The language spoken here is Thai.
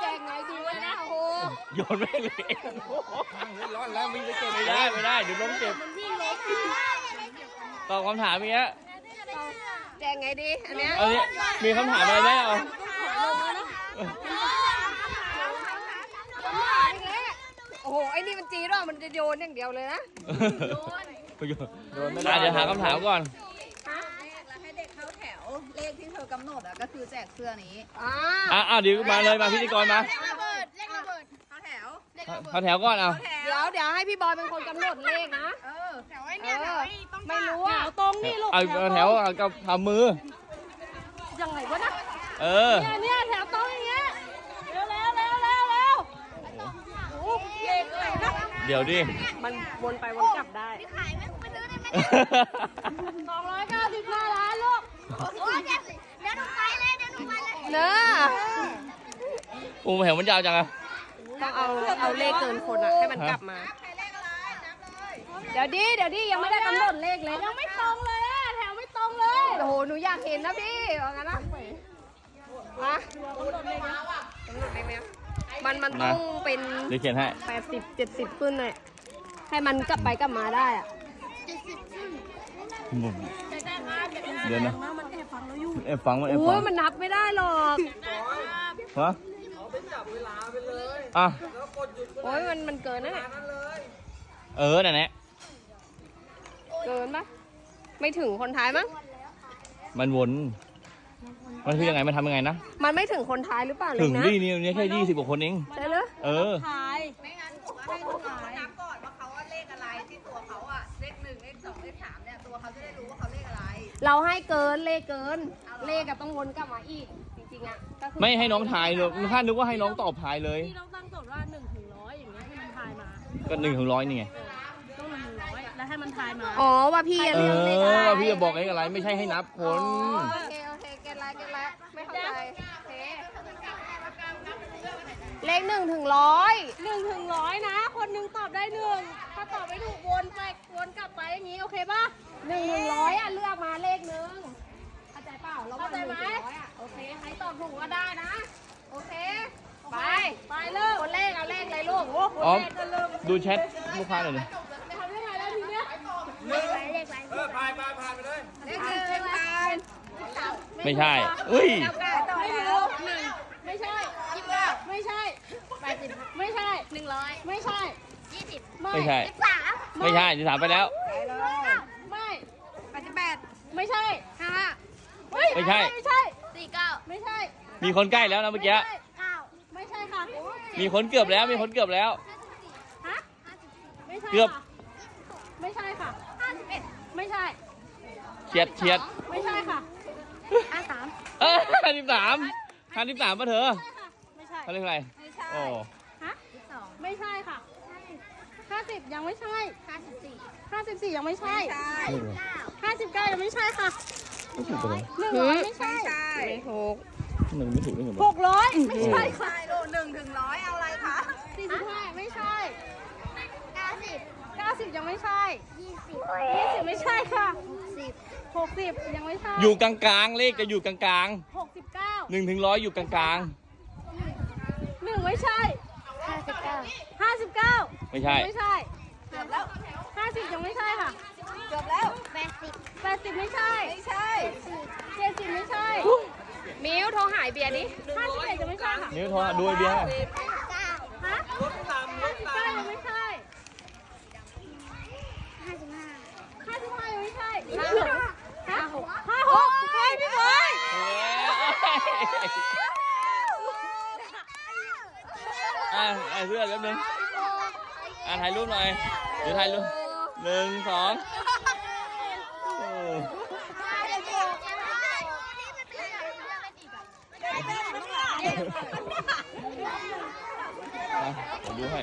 แจกไงดีเลยนะโอ้โหโยนไม่เลยร้อนแล้วมีไปเก็บไม่ได้ไม่ได้เดี๋ยวล้มเจ็บมันวิ่งลบตอบคำถามอย่างเงี้ยแจกไงดีอันเนี้ยอาเนี้มีคำถามอะไรไหมเอาโอ้โหไอ้นี่มันจีด้วยมันจะโยนอย่างเดียวเลยนะโยนไม่ได้เดี๋ยวหาคำถามก่อน แล้วให้เด็กเข้าแถว เลข ที่เธอกำหนดอะก็คือแจกเสื้อนี้อ่าอะอะเดี๋ยวมาเลยมาพิธีกรมาเลขระเบิดเลขระเบิดเข้าแถวเข้าแถวก่อนเอาเดี๋ยวเดี๋ยวให้พี่บอยเป็นคนกำหนดเลขนะเออแถวไอ้เอเนี่ยแถอวไอ้ต้องไม่รู้อะตรงนี่ลูกเอาเอาแถวเอากับทำมือ ยังไงวะนะเออ เนี่ยเนี่ยแถวตรงอย่างเงี้ยเร็วเร็วเร็วเร็วเร็วโอ้เล็กไหนนะเดี๋ยวดิ มันวนไปวนกลับได้ ขายไหมไปซื้อได้ไหมสองร้อยเก้า เดี๋ยวเดี๋ยวหนูไปเลยเดี๋ยวหนูไปเลยเนอะโอ้แถวมันยาวจังอะต้องเอาเอาเลขเกินคนอะให้มันกลับมาใครเลขอะไรนับเลยเดี๋ยวดิเดี๋ยวดิยังไม่ได้กำหนดเลขเลยยังไม่ตรงเลยอะแถวไม่ตรงเลยโอ้โหหนูอยากเห็นนะพี่ว่างั้นนะมากำหนดเลขไหมมันมันต้องเป็นเดี๋ยวเขียนให้แปดสิบเจ็ดสิบขึ้นเลยให้มันกลับไปกลับมาได้อะเดี๋ยวนะ เอบฟังมันเอบโอ้ฟัยงมันนับไม่ได้หรอกฮะอะโอ้ยมันมันเกินนะเนี่ยเออนั่นแหละเกินปะไม่ถึงคนท้ายมั้งมันวน มันคือยังไงมันทำยังไงนะ มันไม่ถึงคนท้ายหรือเปล่าเลถึยงนะนี่นี่นี่แค่ยี่สิบกว่าคนเอง ใช่เลยเออถ่ายไม่งั้นผมว่าให้ลูกน้องนับก่อนว่าเขาว่าเลขอะไรที่ตัวเขาอะ เลขหนึ่งเลขสองเลขสามเนี่ยตัวเขาจะได้รู้ว่าเขาเลขอะไร เราให้เกินเลขเกิน เลขก็ต้องวนกลับมาอีก จริงๆอะก็คือไม่ให้น้องทายเลยมันคาดนึกว่าให้น้องตอบทายเลยพี่ต้องตั้งโจทย์ว่าหนึ่งถึงร้อยอย่างเงี้ยให้มันทายมาก็หนึ่งถึงร้อยนี่ไง ต้องหนึ่งถึงร้อยแล้วให้มันทายมาอ๋อว่าพี่เอเลือกเลขอะไรอ พี่จะบอกเลขอะไร ไม่ใช่ให้นับคนโอเคโอเคเก็ตละเก็ตละไม่เข้าใจโอ เคเลขหนึ่งถึงร้อยหนึ่งถึงร้อยนะ คนหนึ่งตอบได้หนึ่งถ้าตอบไม่ถูกวนไปวนกลับไปอย่างงี้โอเคป่ะหนึ่งถึงร้อยอะเลือกมาเลขหนึ่งเข้าใจเปล่าเราเข้าใจไหมนึ่งถึงร้อยอะโอเคใครตอบถูกก็ได้นะ โอเค ไปไปเริ่มคนเลขเอาเลขอะไรลูกอ๋อดูแชทลูกค้าหน่อยดิทำยังไงแล้วทีเนี้ยเออพายพายพายไปเลยเลขหนึ่งพันไม่ใช่ อุ้ยต่อไม่แถ รู้ ว หนึ่งไม่ใช่ ยี่สิบเก้า ไม่ใช่แปดสิบไม่ใช่ หนึ่งร้อยไม่ใช่ ยี่สิบไม่ใช่ สิบสามไม่ใช่ที่ถามไปแล้ว ไม่ แปดสิบแปดไม่ใช่ห้าเฮ้ยไม่ใช่ ไม่ใช่ สี่เก้าไม่ใช่ มีคนใกล้แล้วนะเมื่อกี้ไม่ใช่เก้าไม่ใช่ค่ะมีคนเกือบแล้ว มีคนเกือบแล้ว ฮะไม่ใช่เกือบ ค่ะไม่ใช่ค่ะ ห้าสิบเอ็ดไม่ใช่ เฉียดเฉียดไม่ใช่ค่ะ ห้าสามเออห้าสิบสามห้าสิบสามป่ะเธอไม่ใช่ เขาเรียกอะไร ไม่ใช่ โอ้ฮะ สิบสองไม่ใช่ค่ะห้าสิบยังไม่ใช่ห้าสิบสี่ห้าสิบสี่ยังไม่ใช่ใช่ไม่รู้ห้าสิบเก้ายังไม่ใช่ค่ะไม่ถูกเลยหนึ่งร้อยไม่ใช่ใช่ไม่ถูกมันไม่ถูกได้ไงหวะกร้อยไม่ใช่ใช่ลูกหนึ่งถึงร้อยเอาอะไรคะสี่สิบห้าไม่ใช่เก้าสิบเก้าสิบยังไม่ใช่ยี่สิบยี่สิบไม่ใช่ค่ะสิบหกสิบยังไม่ใช่อยู่กลางๆเลขจะอยู่กลางหกสิบเก้าๆหนึ่งถึงร้อยอยู่กลางหนึ่งไม่ใช่ ห้าสิบเก้าห้าสิบเก้าๆไม่ใช่ ไม่ใช่เกือบแล้วห้าสิบยังไม่ใช่ค่ะเกือบแล้วแปดสิบแปดสิบไม่ใช่ ไม่ใช่เจ็ดสิบไม่ใช่ มิวโทรหายเบียร์ดิห้าสิบเอ็ดยังไม่ใช่ค่ะนิ้วโทรดูไอเบียร์เก้าฮะห้าสิบเก้ายังไม่ใช่ห้าสิบห้าห้าสิบห้ายังไม่ใช่ห้าหกห้าหกห้าหกใช่พี่บ อยอะอะเพื่อนแป๊บนึงอะถ่ายรูปหน่อยเดี๋ยวถ่ายรูปหนึ่งสองโอ้ไม่เป็นไรอะเดี๋ยวดูให้